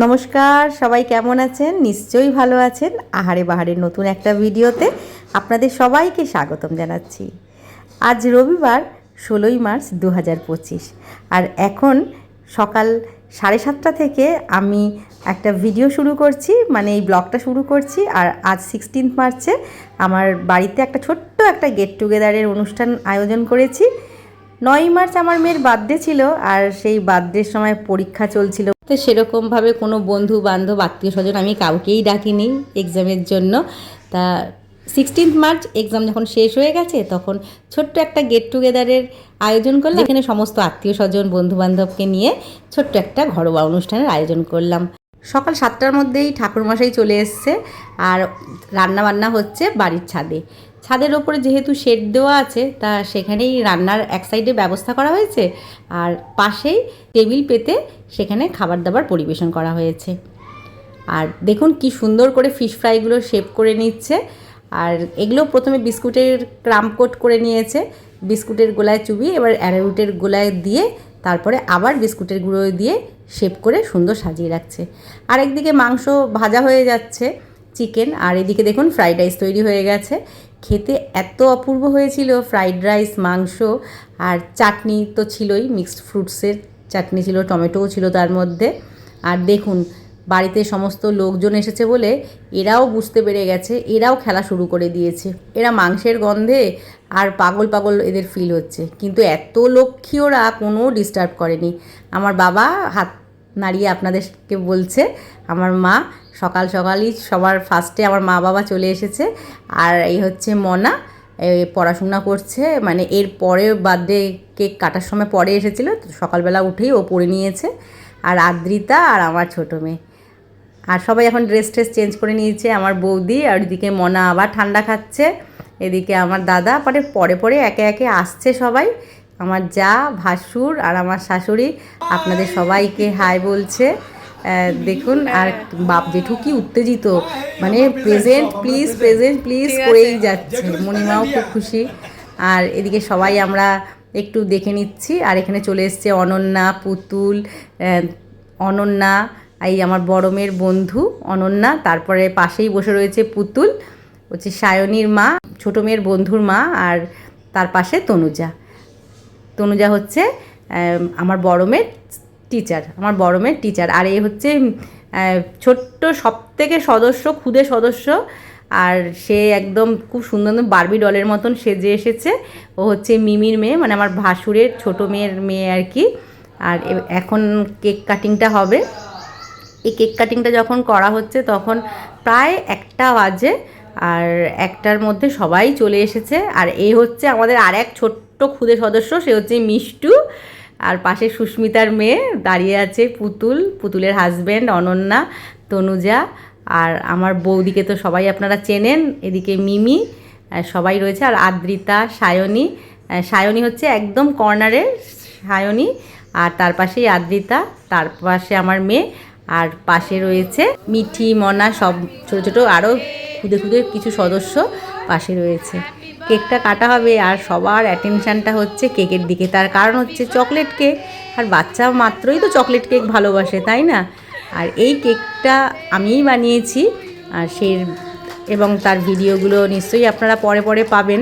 নমস্কার, সবাই কেমন আছেন? নিশ্চয়ই ভালো আছেন। আহারে বাহারের নতুন একটা ভিডিওতে আপনাদের সবাইকে স্বাগতম জানাচ্ছি। আজ রবিবার, ষোলোই মার্চ দু হাজার পঁচিশ। আর এখন সকাল সাড়ে সাতটা থেকে আমি একটা ভিডিও শুরু করছি মানে এই ব্লগটা শুরু করছি। আর আজ সিক্সটিন্থ মার্চে আমার বাড়িতে একটা ছোট্ট একটা গেট টুগেদারের অনুষ্ঠান আয়োজন করেছি। নয় মার্চ আমার মেয়ের বার্থডে ছিল, আর সেই বার্থডের সময় পরীক্ষা চলছিল। তো সেরকমভাবে কোনো বন্ধু, বান্ধব আত্মীয় স্বজন আমি কাউকেই ডাকিনি এক্সামের জন্য। তা সিক্সটিন্থ মার্চ এক্সাম যখন শেষ হয়ে গেছে, তখন ছোট্ট একটা গেট টুগেদারের আয়োজন করলাম। এখানে সমস্ত আত্মীয় স্বজন বন্ধুবান্ধবকে নিয়ে ছোট্ট একটা ঘরোয়া অনুষ্ঠানের আয়োজন করলাম। সকাল সাতটার মধ্যেই ঠাকুরমশাই চলে এসছে আর রান্না বান্না হচ্ছে বাড়ির ছাদে। ছাদের ওপরে যেহেতু শেড দেওয়া আছে, তা সেখানেই রান্নার এক সাইডে ব্যবস্থা করা হয়েছে আর পাশেই টেবিল পেতে সেখানে খাবার দাবার পরিবেশন করা হয়েছে। আর দেখুন কি সুন্দর করে ফিশ ফ্রাইগুলো শেপ করে নিচ্ছে। আর এগুলো প্রথমে বিস্কুটের কোট করে নিয়েছে, বিস্কুটের গোলায় চুবিয়ে এবার অ্যারারুটের গোলায় দিয়ে তারপরে আবার বিস্কুটের গুঁড়ো দিয়ে শেপ করে সুন্দর সাজিয়ে রাখছে। আর একদিকে মাংস ভাজা হয়ে যাচ্ছে চিকেন আর এদিকে দেখুন ফ্রাইড রাইস তৈরি হয়ে গেছে। খেতে এত অপূর্ব হয়েছিল ফ্রাইড রাইস মাংস, আর চাটনি তো ছিলই মিক্সড ফ্রুটসের চাটনি ছিল, টমেটোও ছিল তার মধ্যে। আর দেখুন, বাড়িতে সমস্ত লোকজন এসেছে বলে এরাও বুঝতে পেরে গেছে, এরাও খেলা শুরু করে দিয়েছে। এরা মাংসের গন্ধে আর পাগল পাগল এদের ফিল হচ্ছে। কিন্তু এত লক্ষ্মী ওরা কোনো ডিস্টার্ব করেনি। আমার বাবা হাত নাড়িয়ে আপনাদেরকে বলছে, আমার মা সকাল সকালই সবার ফার্স্টে আমার মা বাবা চলে এসেছে। আর এই হচ্ছে মনা পড়াশোনা করছে মানে এর পরে বার্থডে কেক কাটার সময় পরে এসেছিল সকালবেলা উঠেই ও পড়ে নিয়েছে। আর আদ্রিতা আর আমার ছোটো মেয়ে। আর সবাই এখন ড্রেস ট্রেস চেঞ্জ করে নিয়েছে, আমার বৌদি, আর ওইদিকে মনা আবার ঠান্ডা খাচ্ছে, এদিকে আমার দাদা, পরে পরে পরে একে একে আসছে সবাই। আমার যা ভাসুর আর আমার শাশুড়ি আপনাদের সবাইকে হাই বলছে। দেখুন আর বাপ জেঠু কি উত্তেজিত। মানে প্রেজেন্ট প্লিজ প্রেজেন্ট প্লিজ করেই যাচ্ছে। মণিমাও খুব খুশি। আর এদিকে সবাই আমরা একটু দেখে নিচ্ছি। আর এখানে চলে এসছে অনন্যা পুতুল অনন্যা এই আমার বড় মেয়ের বন্ধু অনন্যা। তারপরে পাশেই বসে রয়েছে পুতুল হচ্ছে সায়নীর মা ছোটো মেয়ের বন্ধুর মা আর তার পাশে তনুজা। তনুজা হচ্ছে আমার বড় মেয়ের টিচার আমার বড় মেয়ের টিচার আর এ হচ্ছে ছোট্ট সব থেকে সদস্য খুদে সদস্য। আর সে একদম খুব সুন্দর বারবি ডলের মতন সেজে এসেছে। ও হচ্ছে মিমির মেয়ে মানে আমার ভাসুরের ছোট মেয়ের মেয়ে আর কি। আর এখন কেক কাটিংটা হবে। এই কেক কাটিংটা যখন করা হচ্ছে, তখন প্রায় একটা বাজে। আর একটার মধ্যে সবাই চলে এসেছে। আর এ হচ্ছে আমাদের আর এক ছোট্ট খুদে সদস্য, সে হচ্ছে মিষ্টু। আর পাশে সুস্মিতার মেয়ে দাঁড়িয়ে আছে পুতুল, পুতুলের হাজব্যান্ড অনন্যা, তনুজা। আর আমার বৌদিকে তো সবাই আপনারা চেনেন, এদিকে মিমি সবাই রয়েছে। আর আদ্রিতা, সায়নী সায়নী হচ্ছে একদম কর্নারে সায়নী। আর তার পাশেই আদ্রিতা, তার পাশে আমার মেয়ে। আর পাশে রয়েছে মিঠি, মনা, সব ছোটো ছোটো আরও খুদে খুদে কিছু সদস্য পাশে রয়েছে। কেকটা কাটা হবে আর সবার অ্যাটেনশানটা হচ্ছে কেকের দিকে। তার কারণ হচ্ছে চকলেট কেক আর বাচ্চা মাত্রই তো চকলেট কেক ভালোবাসে, তাই না? আর এই কেকটা আমিই বানিয়েছি, আর সে এবং তার ভিডিওগুলো নিশ্চয়ই আপনারা পরে পরে পাবেন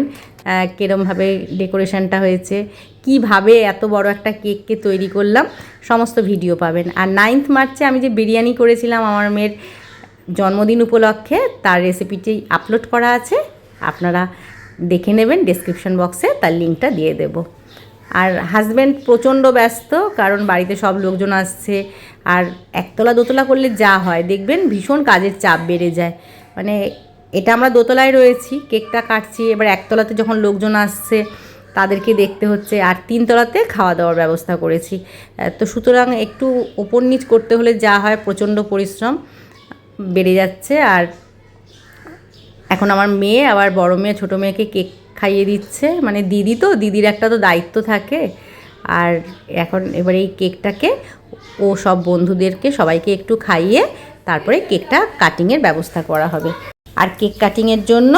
কিরমভাবে ডেকোরেশনটা হয়েছে, কীভাবে এত বড় একটা কেককে তৈরি করলাম, সমস্ত ভিডিও পাবেন। আর নাইন্থ মার্চে আমি যে বিরিয়ানি করেছিলাম আমার মেয়ের জন্মদিন উপলক্ষে, তার রেসিপিটি আপলোড করা আছে, আপনারা দেখে নেবেন ডেসক্রিপশন বক্সে তার লিঙ্কটা দিয়ে দেব। আর হাজব্যান্ড প্রচণ্ড ব্যস্ত, কারণ বাড়িতে সব লোকজন আসছে, আর একতলা দোতলা করলে যা হয়, দেখবেন ভীষণ কাজের চাপ বেড়ে যায়। মানে এটা আমরা দোতলায় রয়েছি, কেকটা কাটছি, এবার একতলাতে যখন লোকজন আসছে, তাদেরকে দেখতে হচ্ছে, আর তিনতলাতে খাওয়া দাওয়ার ব্যবস্থা করেছি। তো সুতরাং একটু ওপর নিচ করতে হলে যা হয়, প্রচণ্ড পরিশ্রম বেড়ে যাচ্ছে, আর এখন আমার মেয়ে, আবার বড় মেয়ে, ছোটো মেয়েকে কেক খাইয়ে দিচ্ছে। মানে দিদি তো, দিদির একটা তো দায়িত্ব থাকে। আর এখন এবার এই কেকটাকে ও সব বন্ধুদেরকে সবাইকে একটু খাইয়ে তারপরে কেকটা কাটিংয়ের ব্যবস্থা করা হবে। আর কেক কাটিংয়ের জন্য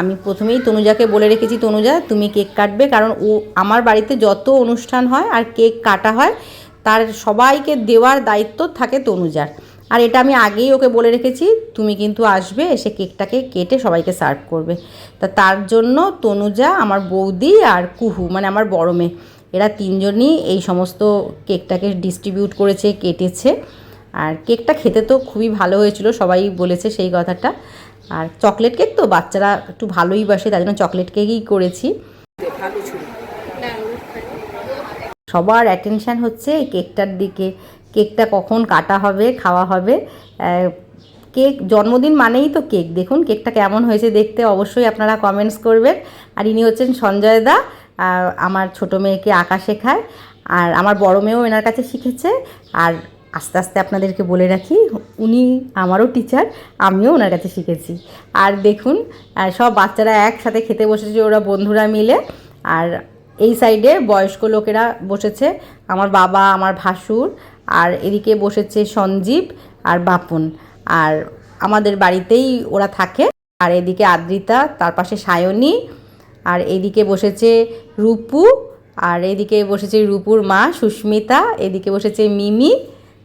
আমি প্রথমেই তনুজাকে বলে রেখেছি, তনুজা, তুমি কেক কাটবে। কারণ ও আমার বাড়িতে যত অনুষ্ঠান হয় আর কেক কাটা হয়, তার সবাইকে দেওয়ার দায়িত্ব থাকে তনুজার। আর এটা আমি আগেই ওকে বলে রেখেছি, তুমি কিন্তু আসবে, এসে কেকটাকে কেটে সবাইকে সার্ভ করবে। তা তার জন্য তনুজা, আমার বৌদি আর কুহু মানে আমার বড় মেয়ে, এরা তিনজনই এই সমস্ত কেকটাকে ডিস্ট্রিবিউট করেছে, কেটেছে। আর কেকটা খেতে তো খুবই ভালো হয়েছিল, সবাই বলেছে সেই কথাটা। আর চকলেট কেক তো বাচ্চারা একটু ভালোই বাসে, তাই জন্য চকলেট কেকই করেছি। সবার অ্যাটেনশান হচ্ছে এই কেকটার দিকে। কেকটা কখন কাটা হবে, খাওয়া হবে কেক, জন্মদিন মানেই তো কেক। দেখুন কেকটা কেমন হয়েছে দেখতে অবশ্যই আপনারা কমেন্টস করবেন। আর ইনি হচ্ছেন সঞ্জয় দা আমার ছোটো মেয়েকে আঁকা শেখায়। আর আমার বড় মেয়েও এনার কাছে শিখেছে। আর আস্তে আস্তে আপনাদেরকে বলে রাখি, উনি আমারও টিচার আমিও ওনার কাছে শিখেছি। আর দেখুন সব বাচ্চারা একসাথে খেতে বসেছে ওরা বন্ধুরা মিলে। আর এই সাইডে বয়স্ক লোকেরা বসেছে, আমার বাবা, আমার ভাসুর, আর এদিকে বসেছে সঞ্জীব আর বাপন। আর আমাদের বাড়িতেই ওরা থাকে। আর এদিকে আদ্রিতা, তার পাশে সায়নী, আর এদিকে বসেছে রূপু, আর এদিকে বসেছে রূপুর মা সুস্মিতা, এদিকে বসেছে মিমি,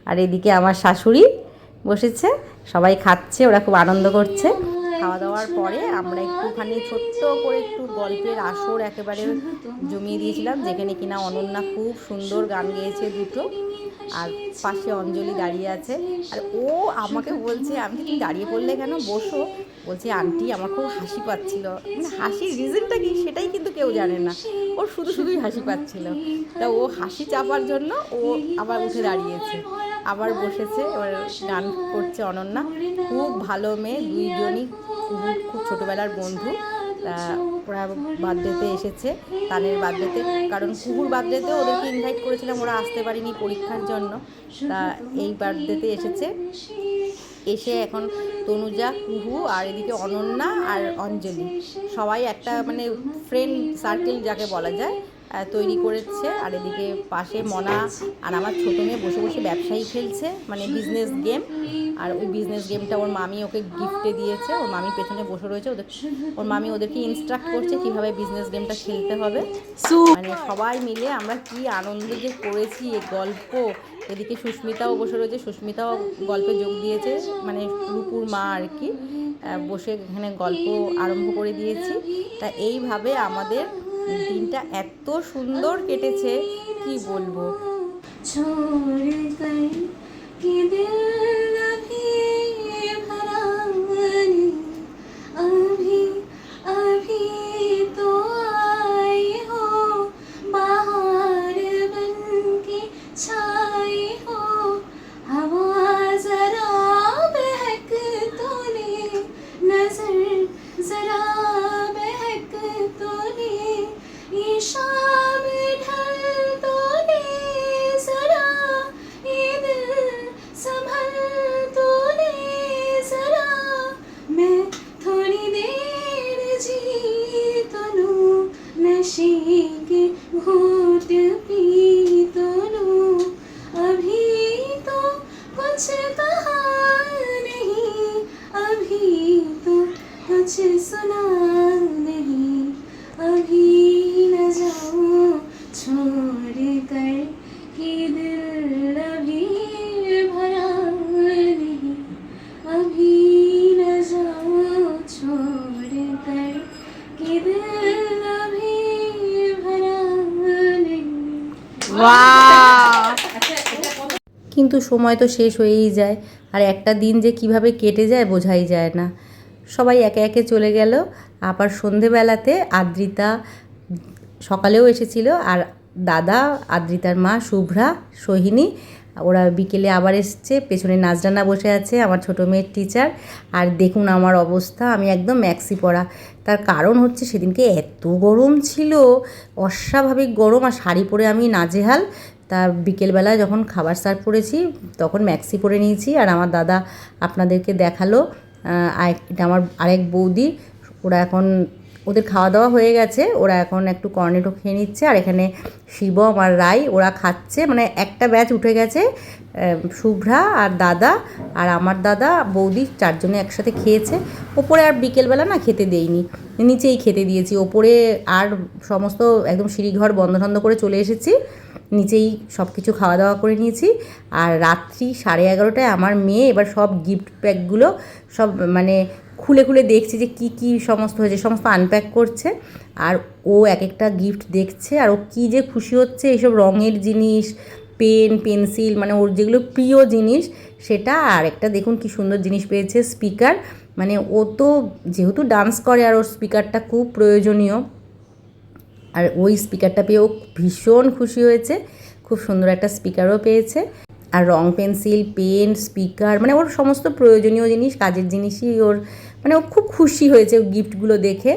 আর এদিকে আমার শাশুড়ি বসেছে। সবাই খাচ্ছে, ওরা খুব আনন্দ করছে। খাওয়া দাওয়ার পরে আমরা একটুখানি ছোট্ট করে একটু গল্পের আসর একেবারে জমিয়ে দিয়েছিলাম, যেখানে কিনা অনন্যা খুব সুন্দর গান গেয়েছে দুটো। আর পাশে অঞ্জলি দাঁড়িয়ে আছে। আর ও আমাকে বলছে, আমি তুমি দাঁড়িয়ে পড়লে কেন? বসো। বলছে, আন্টি, আমার খুব হাসি পাচ্ছিল। মানে হাসির রিজনটা কি সেটাই কিন্তু কেউ জানে না। ওর শুধু শুধুই হাসি পাচ্ছিল। তা ও হাসি চাপার জন্য ও আবার উঠে দাঁড়িয়েছে। আবার বসেছে, এবার গান করছে অনন্যা। খুব ভালো মেয়ে, দুইজনই খুব ছোটোবেলার বন্ধু ওরা বার্থডেতে এসেছে, তানের বার্থডেতে, কারণ কুকুর বার্থডেতে ওদেরকে ইনভাইট করেছিলাম, ওরা আসতে পারিনি পরীক্ষার জন্য, তা এই বার্থডেতে এসেছে। এসে এখন তনুজা, কুহু আর এদিকে অনন্যা আর অঞ্জলি, সবাই একটা মানে ফ্রেন্ড সার্কেল যাকে বলা যায় তৈরি করেছে। আর এদিকে পাশে মনা আর আমার ছোটো মেয়ে বসে বসে ব্যবসায়ী খেলছে মানে বিজনেস গেম আর ওই বিজনেস গেমটা ওর মামি ওকে গিফটে দিয়েছে। ওর মামি পেছনে বসে রয়েছে ওদের ওর মামি ওদেরকে ইনস্ট্রাক্ট করছে কীভাবে বিজনেস গেমটা খেলতে হবে। মানে সবাই মিলে আমরা কি আনন্দ যে করেছি এই গল্প। এদিকে সুস্মিতাও বসে রয়েছে সুস্মিতাও গল্পে যোগ দিয়েছে মানে রূপুর মা আর কি। বসে এখানে গল্প আরম্ভ করে দিয়েছি। তা এইভাবে আমাদের দিনটা এত সুন্দর কেটেছে কি বলবো छोड़ कर कि दिल कर कि दिल अभी भरा नहीं কিন্তু সময় তো শেষ হয়েই যায় আর একটা দিন যে কিভাবে কেটে যায় বোঝাই যায় না সবাই একে একে চলে গেল আবার সন্ধেবেলাতে আদ্রিতা সকালেও এসেছিল আর দাদা আদ্রিতার মা শুভ্রা সোহিনী ওরা বিকেলে আবার এসছে, পেছনে নাজরানা বসে আছে, আমার ছোটো মেয়ের টিচার আর দেখুন আমার অবস্থা, আমি একদম ম্যাক্সি পরা তার কারণ হচ্ছে সেদিনকে এত গরম ছিল, অস্বাভাবিক গরম, আর শাড়ি পরে আমি নাজেহাল। তা বিকেলবেলা যখন খাবার সার্ভ করেছি, তখন ম্যাক্সি পরে নিয়েছি। আর আমার দাদা আপনাদেরকে দেখাল আমার আরেক বৌদি, ওরা এখন ওদের খাওয়া দাওয়া হয়ে গেছে, ওরা এখন একটু কর্নেটো খেয়ে নিচ্ছে, আর এখানে শিবম আর রাই, ওরা খাচ্ছে মানে একটা ব্যাচ উঠে গেছে শুভ্রা আর দাদা, আর আমার দাদা, বৌদি চারজনে একসাথে খেয়েছে, ওপরে আর বিকেলবেলা না খেতে দেইনি, নিচেই খেতে দিয়েছি, ওপরে আর সমস্ত একদম সিঁড়িঘর বন্ধ ঠন্ধ করে চলে এসেছি নিচেই সব কিছু খাওয়া দাওয়া করে নিয়েছি। আর রাত্রি সাড়ে এগারোটায় আমার মেয়ে এবার সব গিফট প্যাকগুলো সব মানে খুলে খুলে দেখছি যে কি কি সমস্ত হয়েছে, সমস্ত আনপ্যাক করছে। আর ও এক একটা গিফট দেখছে আর ও কী যে খুশি হচ্ছে এইসব রঙের জিনিস পেন পেন্সিল মানে ওর যেগুলো প্রিয় জিনিস সেটা। আর একটা দেখুন কি সুন্দর জিনিস পেয়েছে স্পিকার মানে ও তো যেহেতু ডান্স করে আর ওর স্পিকারটা খুব প্রয়োজনীয়। আর ওই স্পিকারটা পেয়েও ভীষণ খুশি হয়েছে। খুব সুন্দর একটা স্পিকারও পেয়েছে। আর রং পেন্সিল পেন স্পিকার মানে ওর সমস্ত প্রয়োজনীয় জিনিস কাজের জিনিসই ওর মানে ও খুব খুশি হয়েছে গিফটগুলো দেখে।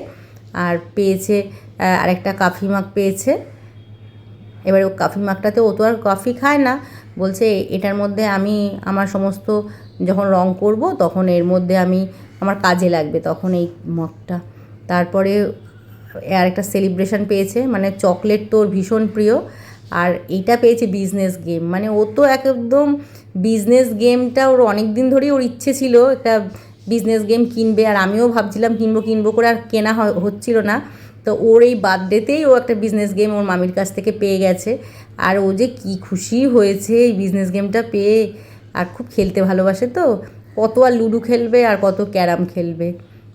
আর পেয়েছে আহ, আরেকটা কাফি মাগ পেয়েছে। এবার ও কফি মাগটাতে ও তো আর কফি খায় না। বলছে এটার মধ্যে আমি আমার সমস্ত যখন রং করব তখন এর মধ্যে আমি আমার কাজে লাগবে তখন এই মগটা তারপরে আরেকটা সেলিব্রেশন পেয়েছে মানে চকলেট তোর ভীষণ প্রিয়। আর এইটা পেয়েছে বিজনেস গেম মানে ও তো একদম বিজনেস গেমটা ওর অনেক দিন ধরেই ওর ইচ্ছে ছিল একটা বিজনেস গেম কিনবে। আর আমিও ভাবছিলাম কিনবো কিনবো করে আর কেনা হচ্ছিল না। তো ওর এই বার্থডেতেই ও একটা বিজনেস গেম ওর মামির কাছ থেকে পেয়ে গেছে। আর ও যে কি খুশি হয়েছে এই বিজনেস গেমটা পেয়ে। আর খুব খেলতে ভালোবাসে তো। কত আর লুডো খেলবে আর কত ক্যারাম খেলবে।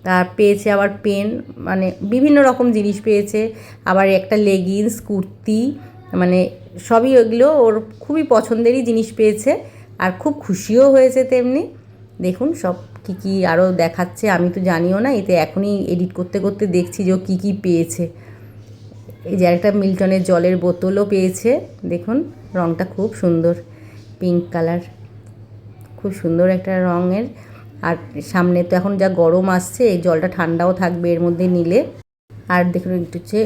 আর পেয়েছে আবার পেন মানে বিভিন্ন রকম জিনিস পেয়েছে। আবার একটা লেগিংস কুর্তি মানে সবই ওগুলো ওর খুবই পছন্দেরই জিনিস পেয়েছে। আর খুব খুশিও হয়েছে তেমনি। দেখুন সব কী কী আরও দেখাচ্ছে, আমি তো জানিও না, এতে এখনই এডিট করতে করতে দেখছি যে ও কী কী পেয়েছে। এই যে একটা মিল্টনের জলের বোতলও পেয়েছে, দেখুন রঙটা খুব সুন্দর পিঙ্ক কালার খুব সুন্দর একটা রঙের। আর সামনে তো এখন যা গরম আসছে, এই জলটা ঠান্ডাও থাকবে এর মধ্যে নিলে। আর দেখুন, একটু হচ্ছে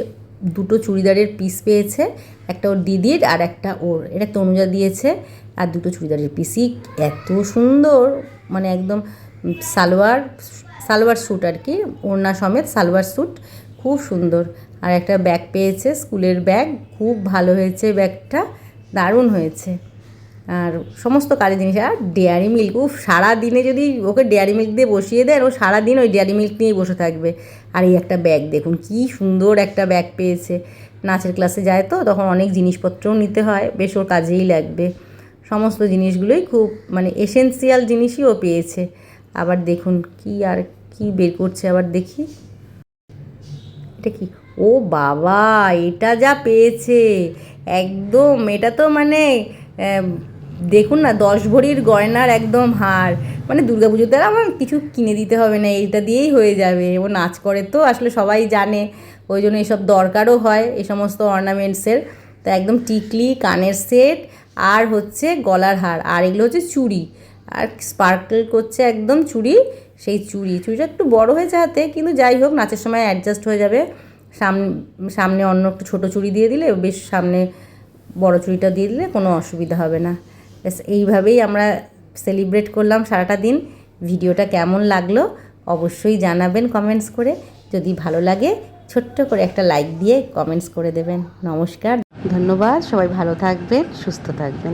দুটো চুড়িদারের পিস পেয়েছে, একটা ওর দিদির আর একটা ওর। এটা তনুজা দিয়েছে, আর দুটো চুড়িদারের পিসই এত সুন্দর! মানে একদম সালোয়ার সালোয়ার স্যুট আর কি, ওড়না সমেত সালোয়ার স্যুট খুব সুন্দর। আর একটা ব্যাগ পেয়েছে, স্কুলের ব্যাগ খুব ভালো হয়েছে ব্যাগটা দারুণ হয়েছে। আর সমস্ত কাজের জিনিস, আর ডেয়ারি মিল্ক উফ সারা দিনে যদি ওকে ডেয়ারি মিল্ক দিয়ে বসিয়ে দেন, ও সারাদিন ওই ডেয়ারি মিল্ক নিয়েই বসে থাকবে। আর এই একটা ব্যাগ দেখুন কি সুন্দর একটা ব্যাগ পেয়েছে। নাচের ক্লাসে যায় তো, তখন অনেক জিনিসপত্রও নিতে হয়, বেশ ওর কাজেই লাগবে। সমস্ত জিনিসগুলোই খুব মানে এসেন্সিয়াল জিনিসই ও পেয়েছে। আবার দেখুন কি আর কি বের করছে, আবার দেখি। এটা কি? ও বাবা, এটা যা পেয়েছে। একদম, এটা তো মানে দেখুন না, দশ ভরির গয়নার একদম হার। মানে পুজোতে আর আমার কিছু কিনে দিতে হবে না, এইটা দিয়েই হয়ে যাবে। ও নাচ করে তো, আসলে সবাই জানে, ওই জন্য এসব দরকারও হয় এই সমস্ত অর্নামেন্টসের তা একদম টিকলি, কানের সেট, আর হচ্ছে গলার হার, আর এগুলো হচ্ছে চুড়ি। আর স্পার্কল করছে একদম চুড়ি, সেই চুড়ি। চুড়িটা একটু বড় হয়েছে হাতে, কিন্তু যাই হোক, নাচের সময় অ্যাডজাস্ট হয়ে যাবে। সামনে সামনে অন্য একটু ছোটো চুড়ি দিয়ে দিলে, বেশ সামনে বড় চুড়িটা দিয়ে দিলে কোনো অসুবিধা হবে না। ব্যাস, এইভাবেই আমরা সেলিব্রেট করলাম সারাটা দিন। ভিডিওটা কেমন লাগল অবশ্যই জানাবেন কমেন্টস করে। যদি ভালো লাগে, ছোট্ট করে একটা লাইক দিয়ে কমেন্টস করে দেবেন। নমস্কার, ধন্যবাদ। সবাই ভালো থাকবেন, সুস্থ থাকবেন।